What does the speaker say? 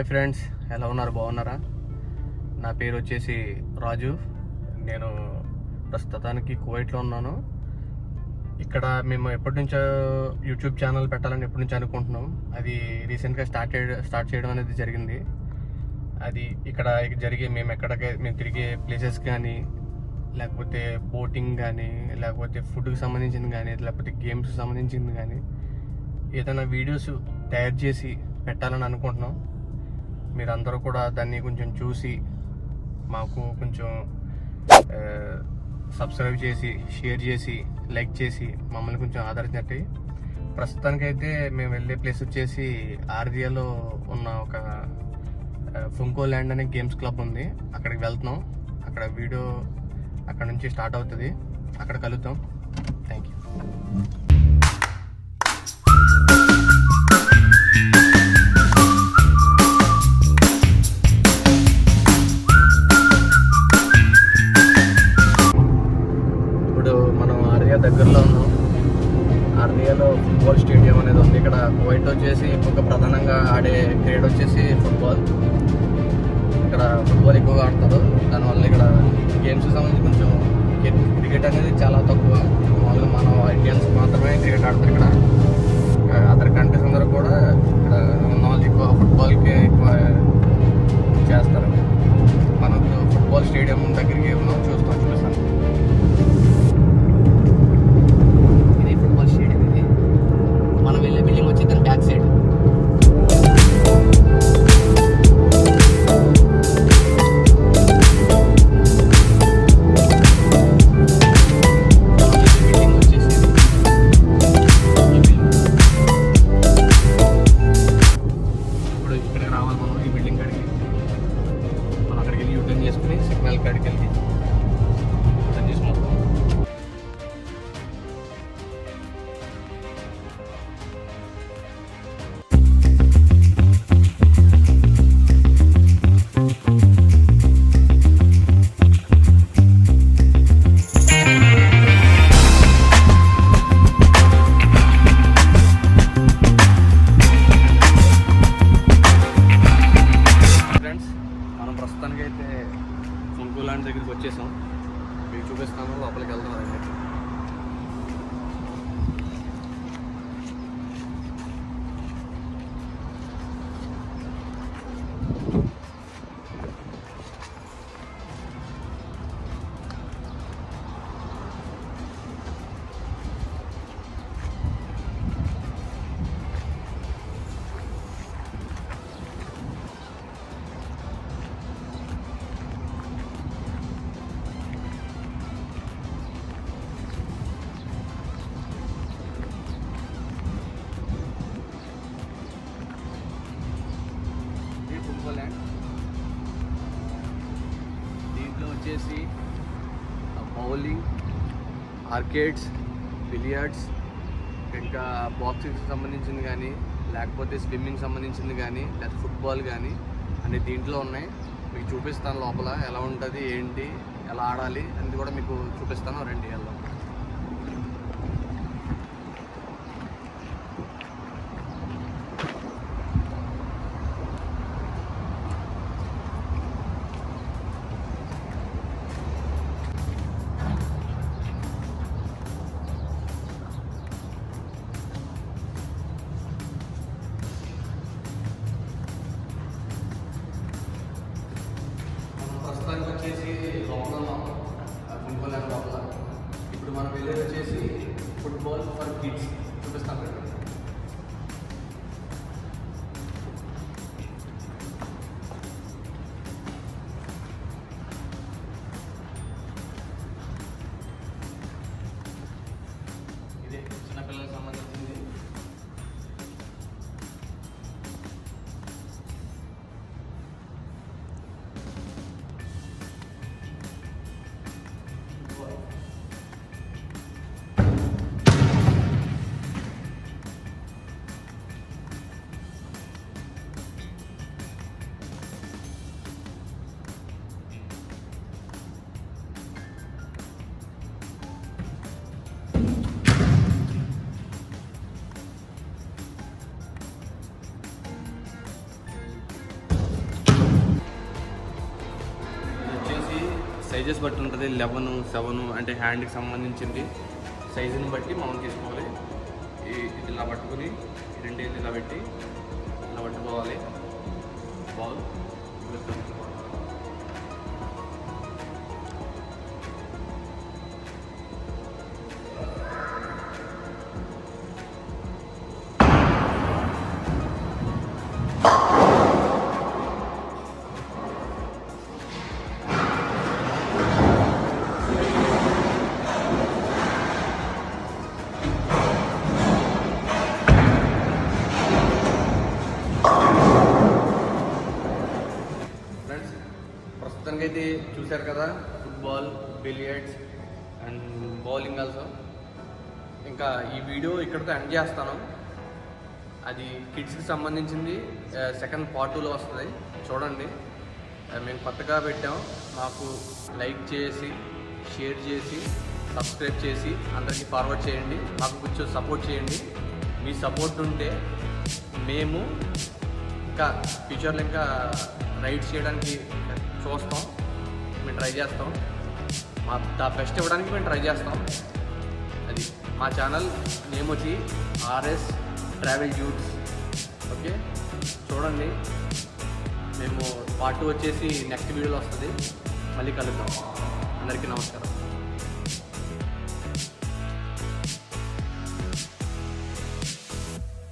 Hi friends ఎలా ఉన్నారు? బాగున్నారా? నా పేరు వచ్చేసి రాజు. నేను ప్రస్తుతానికి కువైట్లో ఉన్నాను. ఇక్కడ మేము ఎప్పటి నుంచో యూట్యూబ్ ఛానల్ పెట్టాలని ఎప్పటి నుంచి అనుకుంటున్నాం. అది రీసెంట్గా స్టార్ట్ చేయడం స్టార్ట్ చేయడం అనేది జరిగింది. అది ఇక్కడ జరిగే మేము ఎక్కడికి మేము తిరిగే ప్లేసెస్ కానీ లేకపోతే బోటింగ్ కానీ లేకపోతే ఫుడ్కి సంబంధించింది కానీ లేకపోతే గేమ్స్కి సంబంధించింది కానీ ఏదైనా వీడియోస్ తయారు చేసి పెట్టాలని అనుకుంటున్నాం. మీరందరూ కూడా దాన్ని కొంచెం చూసి మాకు కొంచెం సబ్స్క్రైబ్ చేసి షేర్ చేసి లైక్ చేసి మమ్మల్ని కొంచెం ఆదరించినట్టు ప్రస్తుతానికైతే మేము వెళ్ళే ప్లేస్ వచ్చేసి ఆర్దియాలో ఉన్న ఒక ఫుంకో ల్యాండ్ అనే గేమ్స్ క్లబ్ ఉంది. అక్కడికి వెళ్తున్నాం. అక్కడ వీడియో అక్కడ నుంచి స్టార్ట్ అవుతుంది. అక్కడ కలుద్దాం. థ్యాంక్ యూ గేమ్స్ సంబంధించి కొంచెం క్రికెట్ అనేది చాలా తక్కువ. మామూలుగా మన ఇండియన్స్ మాత్రమే క్రికెట్ ఆడతారు ఇక్కడ. అదర్ కంట్రీస్ అందరూ కూడా ఇక్కడ ఉన్న వాళ్ళు ఎక్కువ ఫుట్బాల్కి ఎక్కువ చేస్తారు. మనకు ఫుట్బాల్ స్టేడియం దగ్గరికి మనం చూస్తాం చూస్తాం. ఇది ఫుట్బాల్ స్టేడియం ఇది. మనం వెళ్ళే బిల్డింగ్ వచ్చి దాని బ్యాక్ సైడ్. ప్రస్తుతానికైతే ప్రస్తుతానికి అయితే దగ్గరికి వచ్చేసాం. మీకు చూపిస్తాను లోపలికి వెళ్దాం రండి. బౌలింగ్ ఆర్కేడ్స్ బిలియార్డ్స్ ఇంకా బాక్సింగ్ సంబంధించింది కానీ లేకపోతే స్విమ్మింగ్ సంబంధించింది కానీ లేదా ఫుట్బాల్ కానీ అన్ని దీంట్లో ఉన్నాయి. మీకు చూపిస్తాను లోపల ఎలా ఉంటుంది ఏంటి ఎలా ఆడాలి అనేది కూడా మీకు చూపిస్తాను రండి వెళ్దాం. సైజెస్ బట్టి ఉంటుంది. లెవెన్ సెవెన్ అంటే హ్యాండ్కి సంబంధించింది సైజుని బట్టి మనం తీసుకోవాలి. ఈ- ఇది ఇలా పట్టుకుని ఈ రెండేళ్ళు ఇలా పెట్టి ఇలా పట్టుకోవాలి. బాల్ అయితే చూశారు కదా football billiards and bowling also ఇంకా ఈ వీడియో ఇక్కడితో ఎండ్ చేస్తాను. అది కిడ్స్కి సంబంధించింది సెకండ్ పార్ట్ టూలో వస్తుంది. చూడండి. మేము కొత్తగా పెట్టాం. మాకు లైక్ చేసి షేర్ చేసి సబ్స్క్రైబ్ చేసి అందరికీ ఫార్వర్డ్ చేయండి. మాకు కొంచెం సపోర్ట్ చేయండి. మీ సపోర్ట్ ఉంటే మేము ఇంకా ఫ్యూచర్లో ఇంకా రైడ్ చేయడానికి చూస్తాం. మేము ట్రై చేస్తాం. మా ద బెస్ట్ ఇవ్వడానికి మేము ట్రై చేస్తాం. అది మా ఛానల్ నేమ్ వచ్చి ఆర్ఎస్ ట్రావెల్ యూట్స్ ఓకే చూడండి. మేము పార్ట్ వచ్చేసి నెక్స్ట్ వీడియోలో వస్తుంది. మళ్ళీ కలుద్దాం. అందరికీ నమస్కారం.